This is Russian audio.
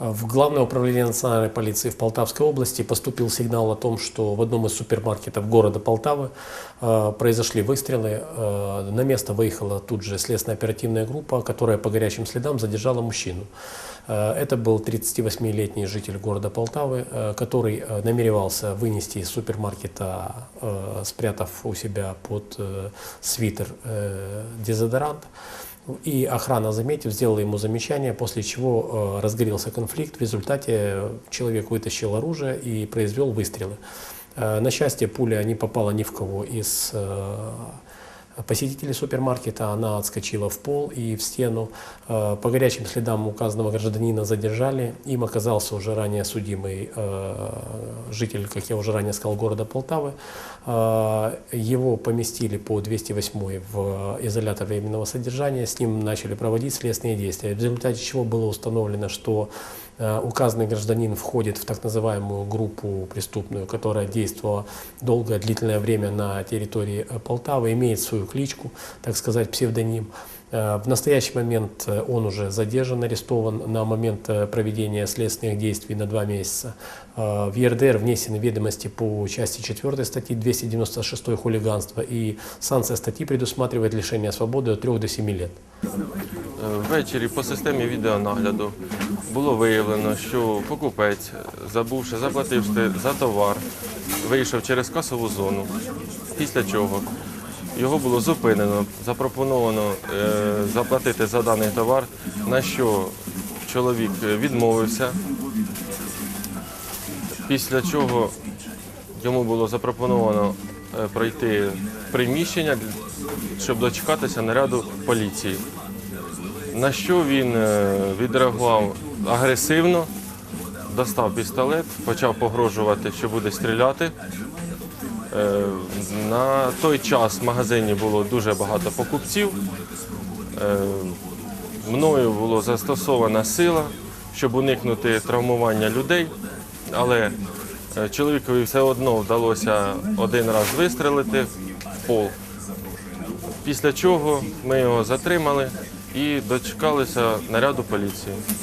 В Главное управление национальной полиции в Полтавской области поступил сигнал о том, что в одном из супермаркетов города Полтавы э, произошли выстрелы. Э, на место выехала тут же следственная оперативная группа, которая по горячим следам задержала мужчину. Э, это был 38-летний житель города Полтавы, э, который намеревался вынести из супермаркета, э, спрятав у себя под э, свитер э, дезодорант. И охрана, заметив, сделала ему замечание, после чего э, разгорелся конфликт. В результате человек вытащил оружие и произвел выстрелы. Э, на счастье, пуля не попала ни в кого из э, посетителей супермаркета. Она отскочила в пол и в стену. Э, по горячим следам указанного гражданина задержали. Им оказался уже ранее судимый э, житель, как я уже ранее сказал, города Полтавы. Э, Его поместили по 208 в изолятор временного содержания. С ним начали проводить следственные действия. В результате чего было установлено, что указанный гражданин входит в так называемую группу преступную, которая действовала долгое, длительное время на территории э, Полтавы, имеет свою кличку, так сказать, псевдоним. Э, В настоящий момент э, он уже задержан, арестован на момент э, проведения следственных действий на два месяца. Э, В ЕРДР внесены ведомости по части 4 статьи 296 хулиганство и санкция статьи предусматривает лишение свободы от 3 до 7 лет. Ввечері по системі відеонагляду було виявлено, що покупець, забувши заплативши за товар, вийшов через касову зону. Після чого його було зупинено, запропоновано е, заплатити за даний товар, на що чоловік відмовився. Після чого йому було запропоновано е, пройти приміщення, щоб дочекатися наряду поліції. На що він е, відреагував агресивно, достав пістолет, почав погрожувати, що буде стріляти. Е, На той час в магазині було дуже багато покупців. Е, Мною було застосована сила, щоб уникнути травмування людей, але чоловікові все одно вдалося один раз вистрелити в пол. Після чого ми його затримали і дочекалися наряду поліції.